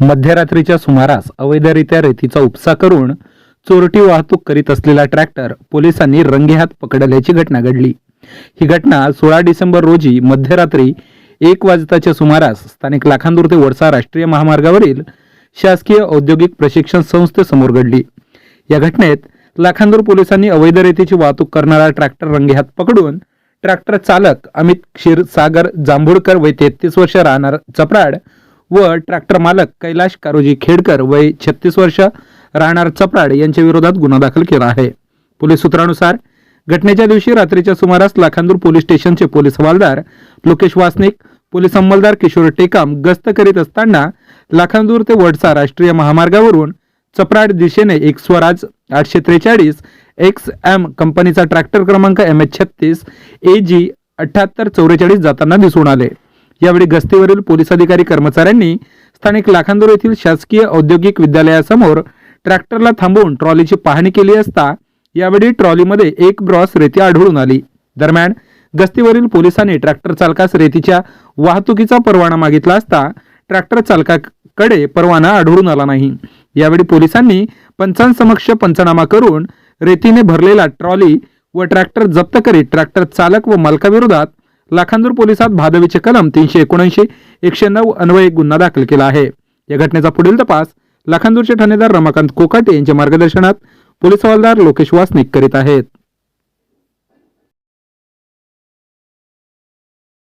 मध्यरात्रीच्या सुमारास अवैधरित्या रेतीचा उपसा करून चोरटी वाहतूक करीत असलेला ट्रॅक्टर पोलिसांनी रंगेहात पकडल्याची घटना घडली. ही घटना सोळा डिसेंबर रोजी मध्यरात्री एक वाजताच्या सुमारास स्थानिक लाखांदूर ते वडसा राष्ट्रीय महामार्गावरील शासकीय औद्योगिक प्रशिक्षण संस्थेसमोर घडली. या घटनेत लाखांदूर पोलिसांनी अवैध रेतीची वाहतूक करणारा ट्रॅक्टर रंगेहात पकडून ट्रॅक्टर चालक अमित क्षीरसागर जांभूळकर वय तेहतीस वर्ष राहणार चपराड व ट्रॅक्टर मालक कैलाश कारोजी खेडकर वय छत्तीस वर्ष राहणार चपराड यांच्या विरोधात गुन्हा दाखल केला आहे. पोलीस सूत्रानुसार घटनेच्या दिवशी रात्रीच्या सुमारास लाखांदूर पोलीस स्टेशनचे पोलीस हवालदार लोकेश वासनिक पोलीस अंमलदार किशोर टेकाम गस्त करीत असताना लाखांदूर ते वडसा राष्ट्रीय महामार्गावरून चपराड दिशेने एक स्वराज आठशे त्रेचाळीस एक्स एम कंपनीचा ट्रॅक्टर क्रमांक एम एच छत्तीस ए जी अठ्याहत्तर चौवेचाळीस जाताना दिसून आले. यावेळी गस्तीवरील पोलीस अधिकारी कर्मचाऱ्यांनी स्थानिक लाखांदूर येथील शासकीय औद्योगिक विद्यालयासमोर ट्रॅक्टरला थांबवून ट्रॉलीची पाहणी केली असता यावेळी ट्रॉलीमध्ये एक ब्रॉस रेती आढळून आली. दरम्यान गस्तीवरील पोलिसांनी ट्रॅक्टर चालकास रेतीच्या वाहतुकीचा परवाना मागितला असता ट्रॅक्टर चालकाकडे परवाना आढळून आला नाही. यावेळी पोलिसांनी पंचांसमक्ष पंचनामा करून रेतीने भरलेला ट्रॉली व ट्रॅक्टर जप्त करीत ट्रॅक्टर चालक व मालकाविरोधात लाखांदूर पोलिसात भादवीचे कलम तीनशे एकोणऐंशी एकशे नऊ अन्वये गुन्हा दाखल केला आहे. या घटनेचा पुढील तपास लाखांदूरचे ठाणेदार रमाकांत कोकाटे यांच्या मार्गदर्शनात पोलीस हवालदार लोकेश वासनिक करीत आहेत.